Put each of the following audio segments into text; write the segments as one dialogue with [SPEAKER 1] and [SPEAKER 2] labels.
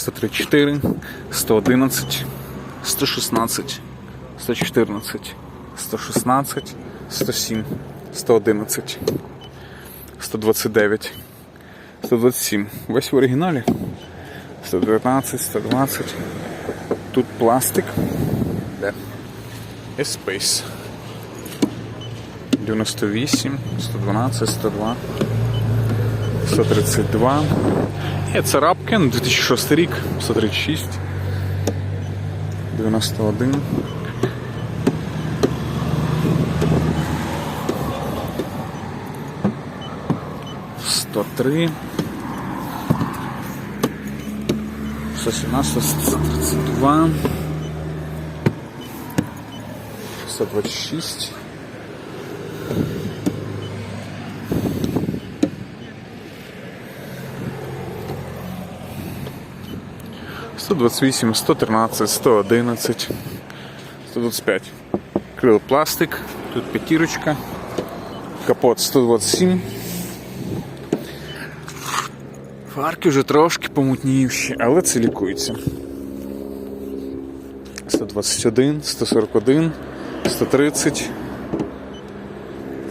[SPEAKER 1] 134, 111, 116, 114, 116, 107, 111, 129, 127. Весь в оригіналі. 119, 120. Тут пластик. Де? Space. 98, 112, 102, 132. І царапки, 2006 рік, 136, 91. Сто три. 117, 132, 126. Сто двадцять вісім, сто тринадцять, сто одинадцять, сто двадцять п'ять. Крил пластик, тут п'ятірочка, капот 127. Фарки вже трошки помутнівші, але це лікується. 121, 141, 130,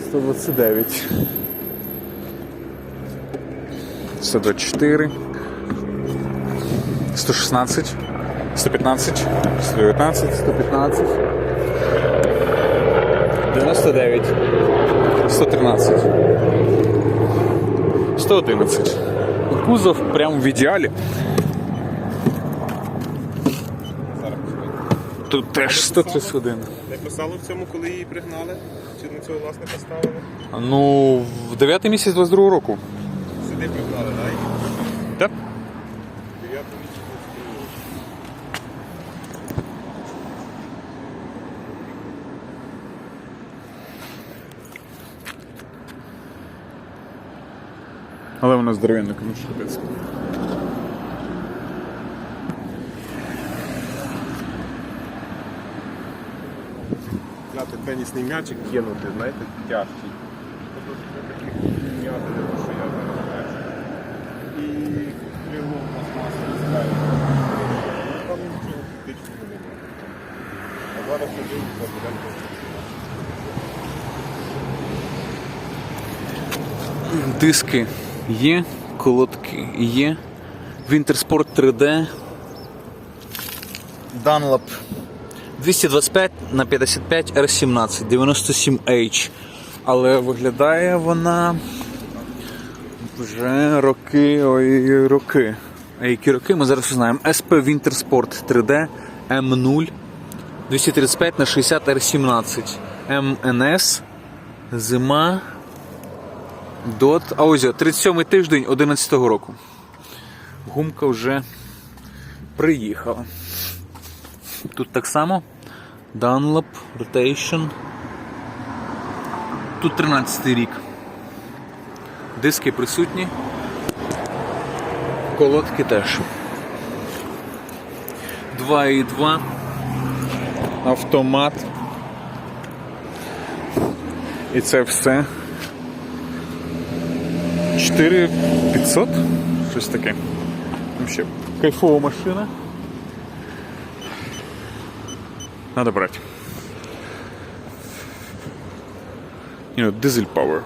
[SPEAKER 1] 129, 124, 116, 115, 119, 115, 99, 113, 111. Кузов прям в ідеалі. Тут теж 131.
[SPEAKER 2] Не писало в цьому, коли її пригнали? Чи на цього власника ставили?
[SPEAKER 1] Ну, в 9 місяць 22 року.
[SPEAKER 2] Сюди пригнали, так?
[SPEAKER 1] Так?
[SPEAKER 2] Дев'ятий місяць 22 року.
[SPEAKER 1] Але вона здоровенна, конечно, капець.
[SPEAKER 2] Взяти тенісний м'ячик, кинути, знаєте, тяжкий. І крило пластмасове ставлю. Там нічого критичного не було. А зараз один забудемо.
[SPEAKER 1] Диски є, колодки є. Wintersport 3D. Dunlop 225 на 55 R17 97H. Але виглядає вона вже роки, ой, роки. А які роки ми зараз узнаємо. SP Wintersport 3D M0 235 на 60 R17 MNS Зима Дот. А ось о, 37 тиждень 11 року. Гумка вже приїхала. Тут так само. Dunlop, Rotation. Тут 13 рік. Диски присутні. Колодки теж. 2,2. Автомат. І це все 4500? Щось таке. Вообще, кайфова машина. Надо брать. You know, diesel power.